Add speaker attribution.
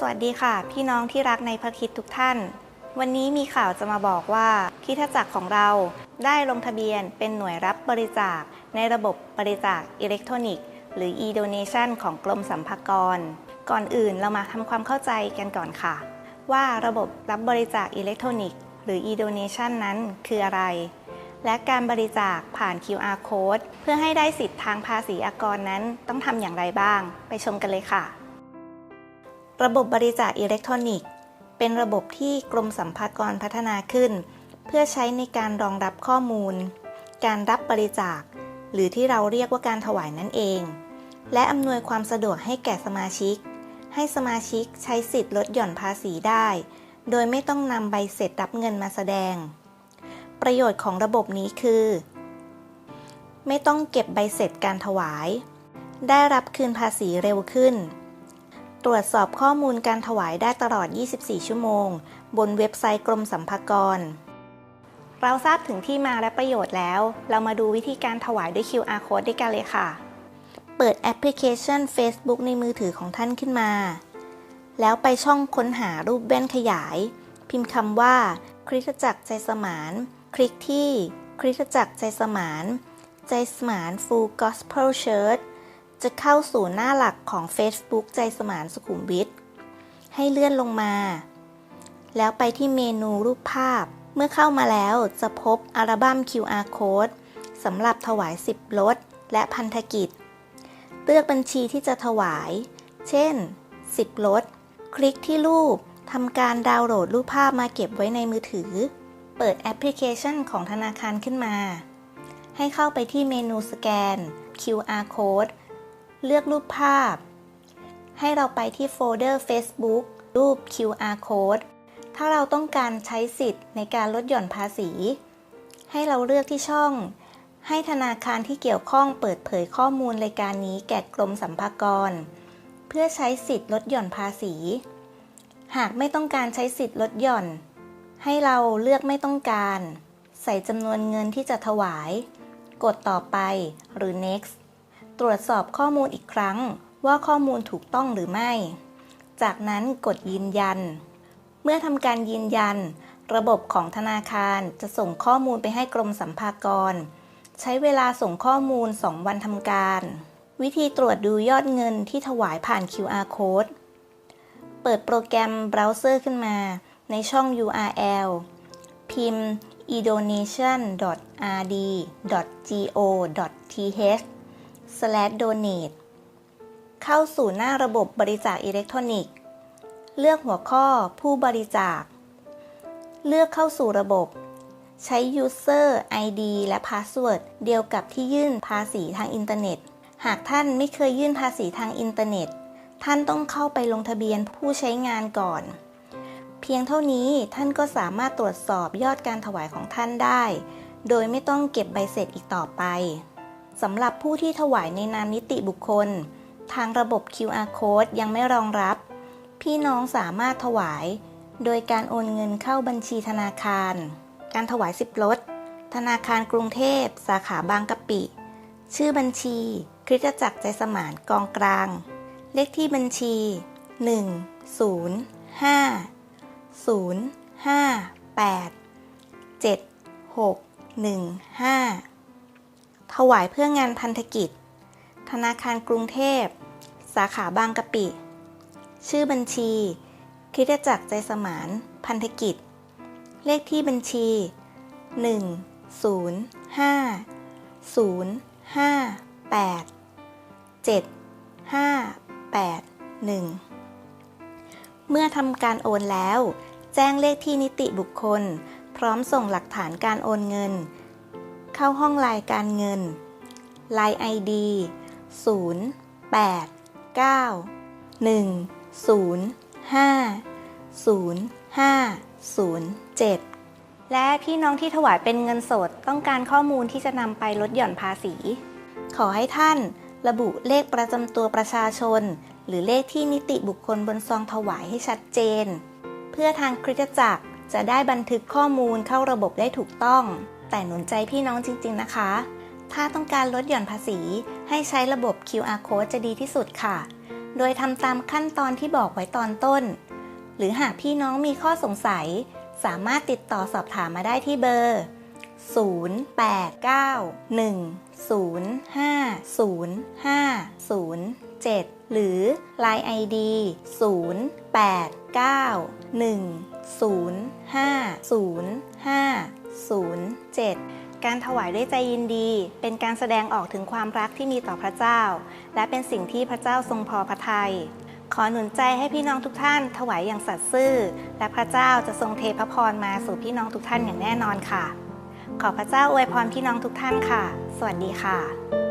Speaker 1: สวัสดีค่ะ พี่น้องที่รักในพระคิดทุกท่าน วันนี้มีข่าวจะมาบอกว่าคิดจักรของเราได้ลงทะเบียนเป็นหน่วยรับบริจาค ในระบบบริจาคอิเล็กทรอนิกส์ หรือ e-donation ของกรมสัมภากร ก่อนอื่นเรามาทำความเข้าใจกันก่อนค่ะ ว่าระบบรับบริจาคอิเล็กทรอนิกส์หรือ e-donation นั้นคืออะไร และการบริจาคผ่าน QR code เพื่อให้ได้สิทธิ์ทางภาษีอากรนั้นต้องทำอย่างไรบ้าง ไปชมกันเลยค่ะ ระบบบริจาคอิเล็กทรอนิกส์ เป็นระบบที่กรมสัมภากรพัฒนาขึ้น เพื่อใช้ในการรองรับข้อมูล การรับบริจาค หรือที่เราเรียกว่าการถวายนั่นเอง และอำนวยความสะดวกให้แก่สมาชิก ให้สมาชิกใช้สิทธิ์ลดหย่อนภาษีได้ โดยไม่ต้องนำใบเสร็จรับเงินมาแสดง ประโยชน์ของระบบนี้คือ ไม่ต้องเก็บใบเสร็จการถวาย ได้รับคืนภาษีเร็วขึ้น ตรวจสอบข้อมูลการถวายได้ตลอด 24 ชั่วโมง บนเว็บไซต์กรมสัมภากร เราทราบถึงที่มาและประโยชน์แล้ว เรามาดูวิธีการถวายด้วย QR code ด้วยกันเลยค่ะ เปิดแอปพลิเคชัน Facebook ในมือถือของท่านขึ้นมา แล้วไปช่องค้นหารูปแว่นขยาย พิมพ์คำว่า คริสตจักรใจสมาน คลิกที่ คริสตจักรใจสมาน ใจสมาน Full Gospel Church จะเข้าสู่หน้าหลักของ Facebook ใจสมานสุขุมวิทให้เลื่อนลงมา แล้วไปที่เมนูรูปภาพ เมื่อเข้ามาแล้วจะพบอัลบั้ม QR Code สำหรับถวาย 10รถและพันธกิจ เลือกบัญชีที่จะถวาย เช่น 10รถคลิกที่รูปทำการดาวน์โหลดรูปภาพมาเก็บไว้ในมือถือ เปิดแอปพลิเคชันของธนาคารขึ้นมา ให้เข้าไปที่เมนูสแกน QR Code เลือกรูปภาพ ให้เราไปที่โฟลเดอร์ Facebook รูป QR Code ถ้าเราต้องการใช้สิทธิ์ในการลดหย่อนภาษี ให้เราเลือกที่ช่อง ให้ธนาคารที่เกี่ยวข้องเปิดเผยข้อมูลรายการนี้แก่กรมสัมภากร เพื่อใช้สิทธิ์ลดหย่อนภาษี หากไม่ต้องการใช้สิทธิ์ลดหย่อน ให้เราเลือกไม่ต้องการ ใส่จำนวนเงินที่จะถวาย กดต่อไปหรือ next ตรวจสอบข้อมูลอีกครั้งว่าข้อมูลถูกต้องหรือไม่ จากนั้นกดยืนยัน เมื่อทำการยืนยัน ระบบของธนาคารจะส่งข้อมูลไปให้กรมสัมภากร ใช้เวลาส่งข้อมูล 2 วันทำการ วิธีตรวจดูยอดเงินที่ถวายผ่าน QR code เปิดโปรแกรมเบราว์เซอร์ขึ้นมา ในช่อง URL พิมพ์ edonation.rd.go.th donate เข้าสู่หน้าระบบบริจาคอิเล็กทรอนิกส์ เลือกหัวข้อผู้บริจาค เลือกเข้าสู่ระบบ ใช้ User ID และ Password เดียวกับที่ยื่นภาษีทางอินเทอร์เน็ต หากท่านไม่เคยยื่นภาษีทางอินเทอร์เน็ต ท่านต้องเข้าไปลงทะเบียนผู้ใช้งานก่อน เพียงเท่านี้ท่านก็สามารถตรวจสอบยอดการถวายของท่านได้ โดยไม่ต้องเก็บใบเสร็จอีกต่อไป สำหรับผู้ที่ถวายในนามนิติบุคคล ทางระบบ QR code ยังไม่รองรับ พี่น้องสามารถถวาย โดยการโอนเงินเข้าบัญชีธนาคาร การถวาย10รถ ธนาคารกรุงเทพ สาขาบางกะปิ ชื่อบัญชี คริสตจักรใจสมานกองกลาง เลขที่บัญชี 1 0 5 0 5 8 7 6 1 5 ถวายเพื่องานพันธกิจ ธนาคารกรุงเทพ สาขาบางกะปิ ชื่อบัญชีคริสตจักรใจสมานพันธกิจ เลขที่บัญชี 1 0 5 0 5 8 7 5 8 1 เมื่อทำการโอนแล้ว แจ้งเลขที่นิติบุคคล พร้อมส่งหลักฐานการโอนเงิน เข้าห้องรายการเงิน Line ID 0 8 9 1 0 5 0 5 0 7 และพี่น้องที่ถวายเป็นเงินสดต้องการข้อมูลที่จะนำไปลดหย่อนภาษี ขอให้ท่านระบุเลขประจำตัวประชาชน หรือเลขที่นิติบุคคลบนซองถวายให้ชัดเจน เพื่อทางคริสตจักรจะได้บันทึกข้อมูลเข้าระบบได้ถูกต้อง แต่หนุนใจพี่น้องจริง ๆ นะคะ ถ้าต้องการลดหย่อนภาษี ให้ใช้ระบบ QR code จะดีที่สุดค่ะ โดยทำตามขั้นตอนที่บอกไว้ตอนต้น หรือหากพี่น้องมีข้อสงสัย สามารถติดต่อสอบถามมาได้ที่เบอร์ 0891050507 หรือ Line ID 07การถวายด้วยใจยินดี เป็นการแสดงออกถึงความรักที่มีต่อพระเจ้า และเป็นสิ่งที่พระเจ้าทรงพอพระทัยขอหนุนใจให้พี่น้องทุกท่านถวายอย่างสัตย์ซื่อ และพระเจ้าจะทรงเทพระพรมาสู่พี่น้องทุกท่านอย่างแน่นอนค่ะ ขอพระเจ้าอวยพรพี่น้องทุกท่านค่ะ สวัสดีค่ะ